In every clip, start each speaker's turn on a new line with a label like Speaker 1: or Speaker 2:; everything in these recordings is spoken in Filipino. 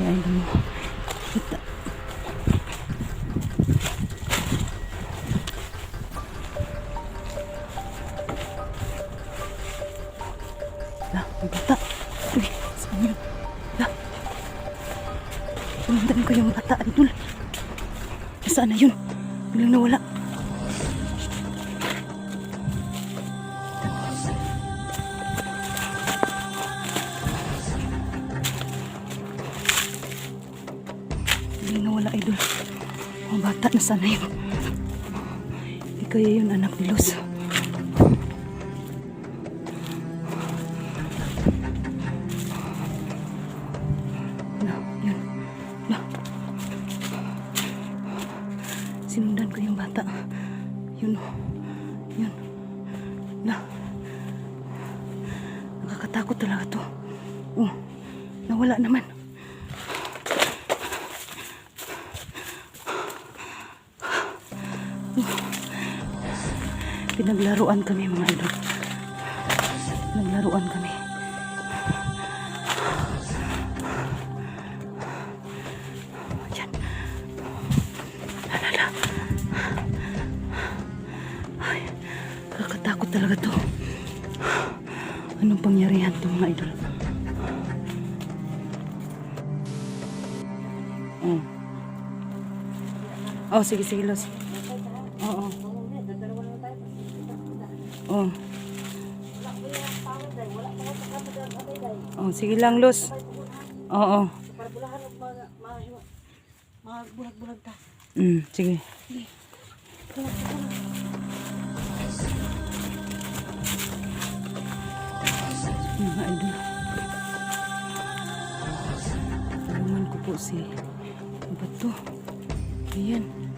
Speaker 1: Idol mo. Kita. Lah, may bata. Uy, saan yun? Lah. Pinundan ko yung bata, idol. Nasaan na yun? Biglang nawala, idol. Ang bata, na yun? Hindi kaya yun anak ni Luz. Pinaglaruan kami. Yan. Alala. Ay, kakatakot talaga to. Anong pangyarihan to mga idol? Oh. Oh, sige, sige, Los. Sige lang, Los. Oo.
Speaker 2: Mga bulag-bulag ta.
Speaker 1: Mm, sige. Mga idol. Tulungan ko po si ano ba to? Ayan.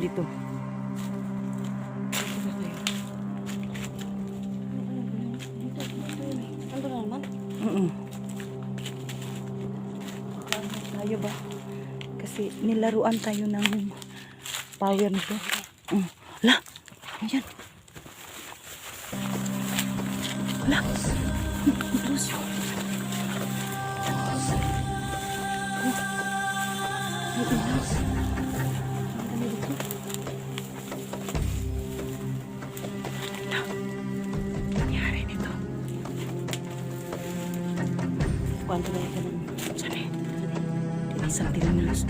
Speaker 1: Dito.
Speaker 2: Ando na naman.
Speaker 1: Oo. Tayo ba? Kasi nilaruan tayo ng power nito. Oh. La! Ayan. La! Terus. Oh.
Speaker 2: Kwanto na yan. Ng
Speaker 1: Sabi, isang tinilos.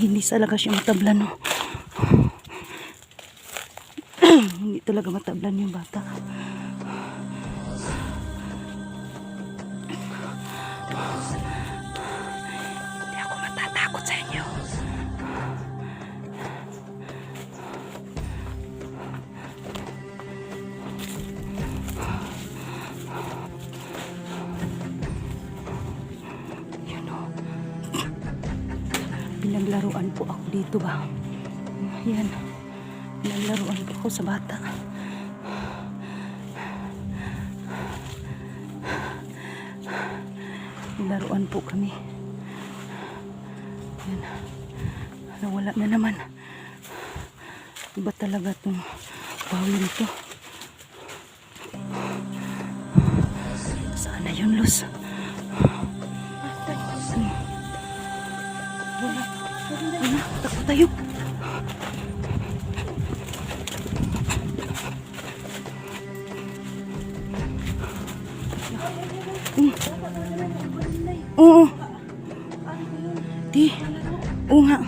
Speaker 1: Hindi talaga siya matablan, no. Po ako dito ba? Yan. Pinaglaruan po ako sa bata. Laruan po kami. Yan. Nawala na naman. Iba talaga itong bawin to. Saan na yun, Luz? Ano? Takbo tayo. Oo. Di. Oo nga.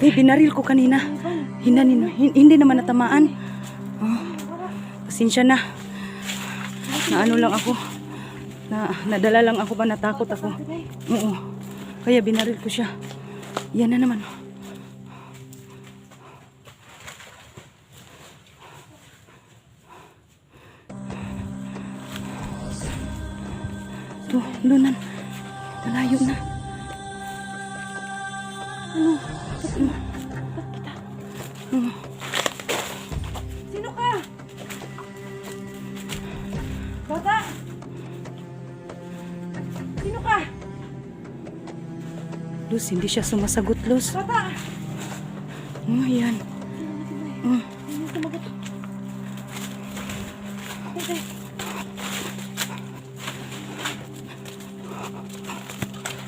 Speaker 1: Di, binaril ko kanina. Hindi, hin- hindi naman natamaan. Oh, pasensya na. Na ano lang ako. Na, nadala lang ako ba natakot ako. Oo. Kaya binaril ko siya. Yan na naman. To, lunan. Malayo Luz, hindi siya sumasagot, Luz.
Speaker 2: Bata!
Speaker 1: Oh, yan. Oh,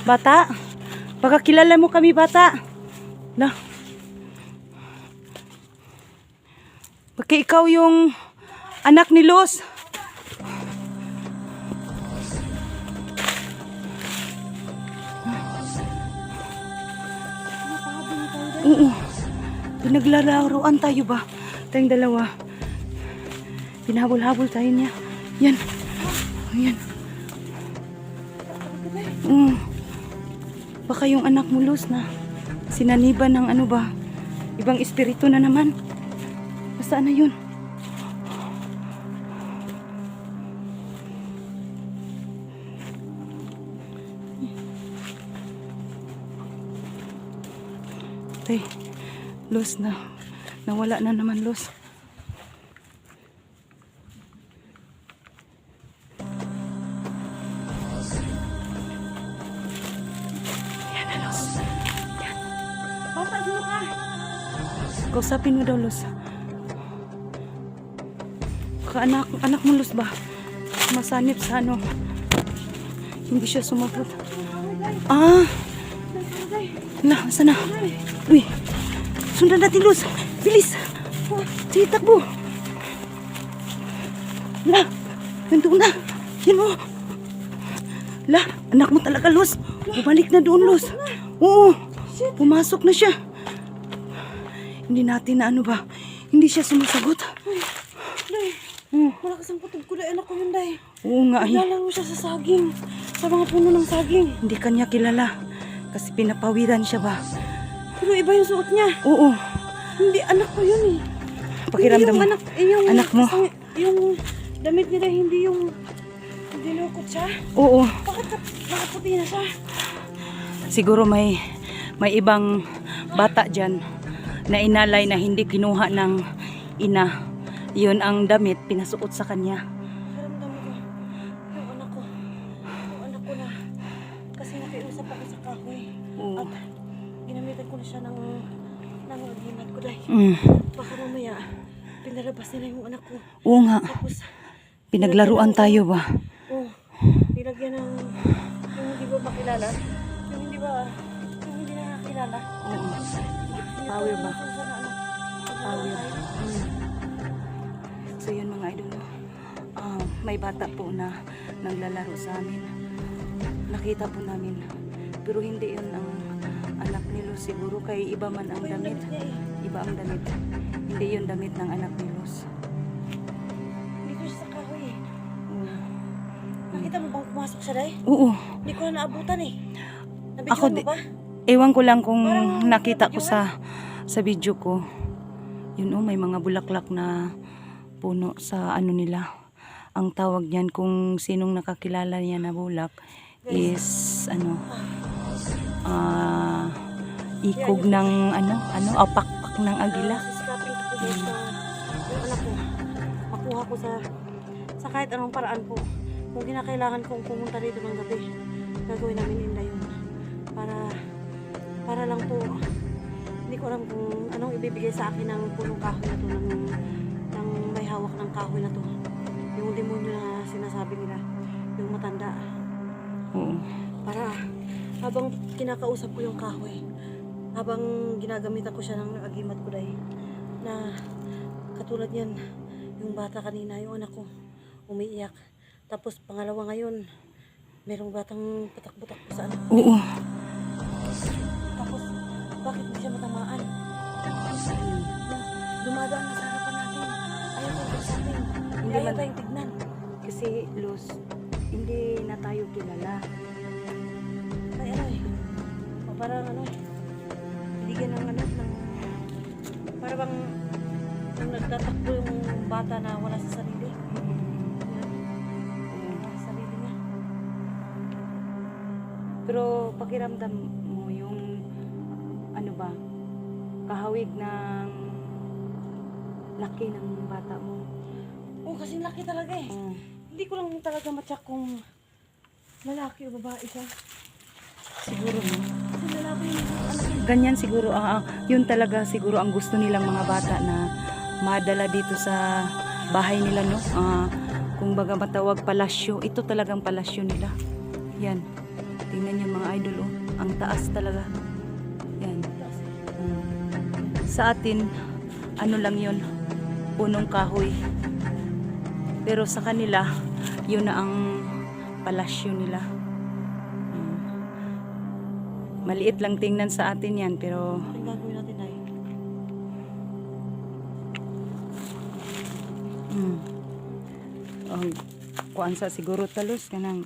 Speaker 1: bata. Baka kilala mo kami, bata. Na. Baka ikaw yung anak ni Luz. Pinaglalaroan tayo ba? Tayong dalawa. Pinahabol-habol tayo niya. Yan. Yan. Mm. Baka yung anak mo, Luz, na sinaniban ng ano ba? Ibang espiritu na naman. Nasaan na yun? Luz na. Nawala na naman, Luz. Yan na, Luz.
Speaker 2: Bata, sino ka?
Speaker 1: Kausapin mo daw, Luz. Kaanak, anak mo, Luz ba? Masanip sa ano. Hindi siya sumagot. Ah! Na, saan na? Uy! Sundan natin, Luz! Bilis! Sige, takbo! La! Nandun na! Yan mo! La! Anak mo talaga, Luz! Bumalik na doon, Luz! Oo! Pumasok na siya! Hindi natin na ano ba? Hindi siya sumasagot.
Speaker 2: Day,
Speaker 1: Oh,
Speaker 2: wala kasang putog ko. Anak ko yun, day.
Speaker 1: oo nga eh.
Speaker 2: Naglalaro siya sa saging. Sa mga puno ng saging.
Speaker 1: Hindi kanya kilala. Kasi pinapawiran siya ba?
Speaker 2: Pero iba yung suot niya.
Speaker 1: Oo.
Speaker 2: Hindi, anak ko yun eh.
Speaker 1: Pakiramdam mo.
Speaker 2: anak, eh, yung,
Speaker 1: Anak mo.
Speaker 2: kasang- yung damit nila, hindi yung dinukot siya.
Speaker 1: Oo.
Speaker 2: Bakit ka, nakaputi na siya?
Speaker 1: Siguro may may ibang bata dyan na inalay na hindi kinuha ng ina. Yun ang damit pinasuot sa kanya.
Speaker 2: Yung anak ko, yung anak ko na, kasi nakiusap ako sa kahoy.
Speaker 1: Oo.
Speaker 2: At ko na siya ng, ng aginat ko dahil
Speaker 1: Mm.
Speaker 2: baka mamaya, pinalabas nila yung anak ko.
Speaker 1: Oo nga.
Speaker 2: Tapos,
Speaker 1: Pinaglaruan tayo ba?
Speaker 2: oh, nilagyan ng, yung hindi ba makilala, yung hindi ba, yung hindi nakakilala.
Speaker 1: Oo. Power ba? Power. Mm. So yun mga idol. Ah, may bata po na naglalaro sa amin. Nakita po namin. Pero hindi yun ang anak ni Luz. Siguro kay iba man ang damit. Iba ang damit. Hindi yun damit ng anak ni Luz.
Speaker 2: Dito sa kahoy eh.
Speaker 1: Oo.
Speaker 2: Nakita mo bang pumasok siya dahil?
Speaker 1: Oo.
Speaker 2: Hindi ko na naabutan eh.
Speaker 1: Ako
Speaker 2: Nabidyohan mo
Speaker 1: di-
Speaker 2: ba?
Speaker 1: Ewan ko lang kung
Speaker 2: Parang
Speaker 1: nakita ko sa sa video ko. Yun oh, may mga bulaklak na puno sa ano nila. Ang tawag niyan kung sinong nakakilala niya na bulak is ano ah ikog ng ano, ano, apakpak ng agila.
Speaker 2: Sisikapin ko po na yung anak ko, makuha ko sa sa kahit anong paraan po. Kung kinakailangan kong pumunta dito ng gabi, gagawin namin nila yun. Para, para lang po, hindi ko alam kung anong ibibigay sa akin ng punong kahoy na to, ng, ng may hawak ng kahoy na to. Yung demonyo na sinasabi nila, yung matanda.
Speaker 1: Oo.
Speaker 2: Para habang kinakausap ko yung kahoy, habang ginagamitan ko siya ng agimat ko dahil na katulad yan, yung bata kanina, yung anak ko, umiiyak. Tapos pangalawa ngayon, merong batang patakbo-takbo sa anak ko.
Speaker 1: Oo.
Speaker 2: Tapos, bakit di siya matamaan? Dumadaan na sa harapan natin. Ayaw tayong kausapin.
Speaker 1: Hindi
Speaker 2: Ayaw
Speaker 1: man-
Speaker 2: tayong tignan.
Speaker 1: Kasi, Luz, hindi na tayo kilala.
Speaker 2: Ay, ano eh. O, parang ano eh. Binigyan ng ano, ng... Para bang nung nagtatakbo yung bata na wala sa sarili. Wala sa sarili niya.
Speaker 1: Pero pakiramdam mo yung ano ba, kahawig ng laki ng bata mo.
Speaker 2: Oo, kasi laki talaga eh.
Speaker 1: Oo.
Speaker 2: Hindi ko lang talaga matyak kung lalaki o babae siya.
Speaker 1: siguro no. Ganyan siguro, ah, yun talaga siguro ang gusto nilang mga bata na madala dito sa bahay nila, no? Ah, kung baga matawag palasyo, ito talagang palasyo nila. Yan. Tingnan niyo mga idol, oh. Ang taas talaga. Yan. Mm. Sa atin, ano lang yun, punong kahoy. Pero sa kanila, yun na ang palasyo nila. Maliit lang tingnan sa atin yan, pero
Speaker 2: Ang gagawin natin ay
Speaker 1: mm, ang kuan sa siguro talos kanang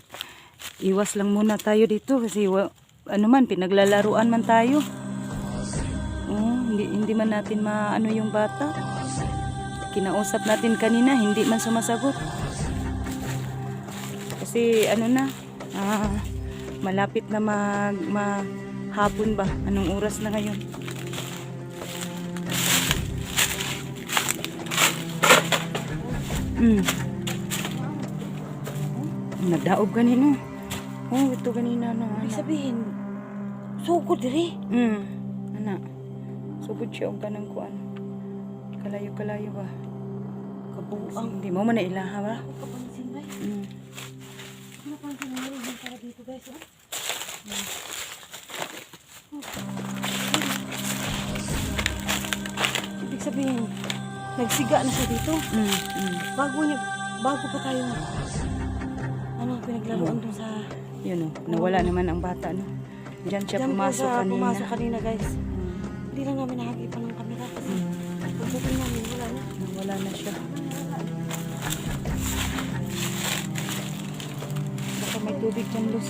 Speaker 1: iwas lang muna tayo dito kasi wa, ano man pinaglalaruan man tayo. Oh, hindi hindi man natin maano yung bata. Kinausap natin kanina, hindi man sumasagot. Kasi ano na, ah, malapit na mag mahapon ba? Anong oras na ngayon? Mm. Nagdaob kanina. Oh, ito kanina no.
Speaker 2: Ibig
Speaker 1: Ana.
Speaker 2: sabihin, sugod diri.
Speaker 1: Mm. Ana. Sugod siya og kanang kuan. Kalayo-kalayo ba?
Speaker 2: Kabuang.
Speaker 1: Hindi mo man ilaha ba?
Speaker 2: Kapansin ba?
Speaker 1: Mm.
Speaker 2: Ano pansin mo para dito guys? Oh? Ibig sabihin, nagsiga na siya dito.
Speaker 1: Mm. Mm.
Speaker 2: Bago niya, bago pa tayo, ano, pinaglaruan dun sa...
Speaker 1: Yun oh, nawala naman ang bata no. Diyan siya
Speaker 2: Diyan
Speaker 1: pumasok
Speaker 2: siya
Speaker 1: kanina.
Speaker 2: pumasok kanina guys.
Speaker 1: Mm.
Speaker 2: Hindi lang namin nakakipan ng kamera kasi
Speaker 1: Mm.
Speaker 2: pagdating namin, wala na.
Speaker 1: Nawala na siya. Baka may tubig dyan, Luz.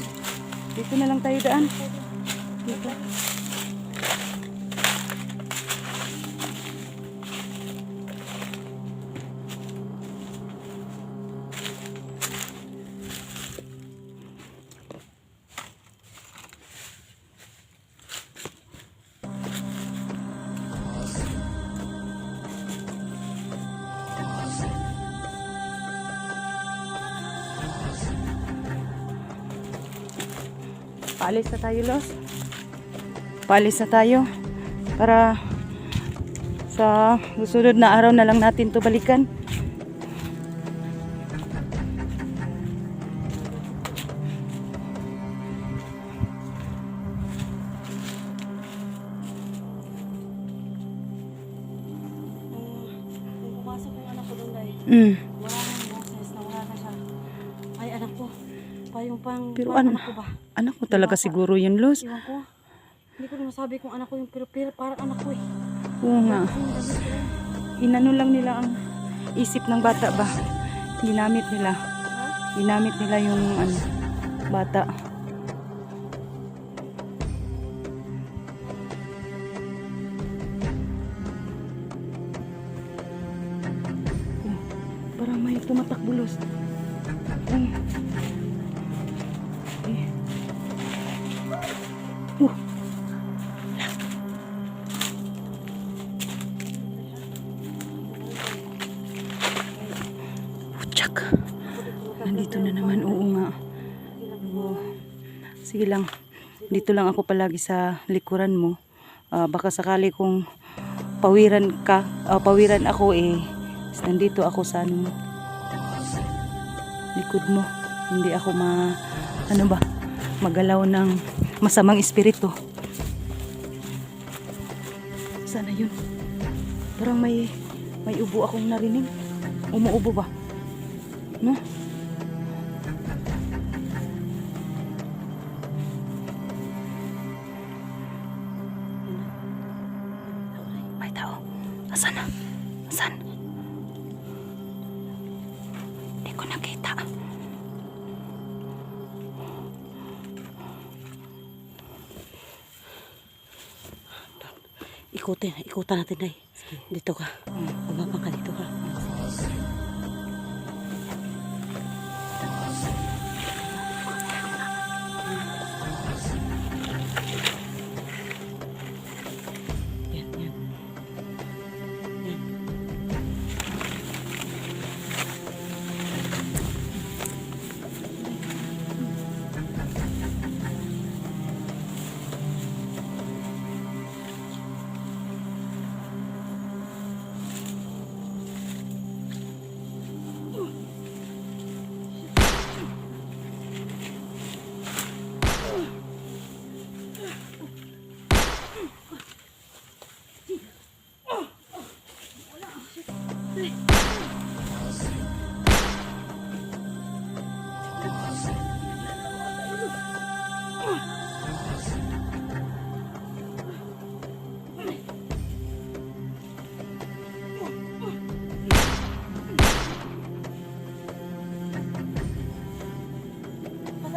Speaker 1: Dito na lang tayo daan. Dito. Paalis na tayo, Los. Paalis na tayo. Para sa susunod na araw na lang natin to balikan.
Speaker 2: Anak
Speaker 1: Mm.
Speaker 2: Ay, anak ko. Pa yung pang,
Speaker 1: Pero ano?
Speaker 2: anak ko ba?
Speaker 1: Anak ko talaga siguro yun, Los.
Speaker 2: Iwan ko. Masabi kung anak ko yung pero, pero parang anak ko eh.
Speaker 1: Oo nga. Inano lang nila ang isip ng bata ba? Ginamit nila. Ginamit nila yung ano, bata. Parang may tumatakbulos. Dito lang ako palagi sa likuran mo. Ah, baka sakali kung pawiran ka, ah, pawiran ako eh. Nandito ako sa ano. Likod mo. Hindi ako ma ano ba? Magalaw ng masamang espiritu. Sana yun. Parang may may ubo akong narinig. Umuubo ba? No? Ko nakita.
Speaker 2: Ikutin, ikutan natin ay. Dito ka. Bumabang ka dito ka.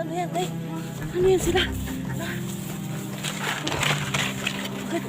Speaker 2: Ano yan, tay? Ano yan sila? Bakit?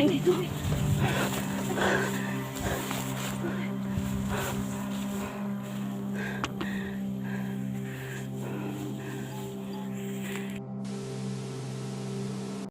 Speaker 2: Alis sa siguro tayo dito.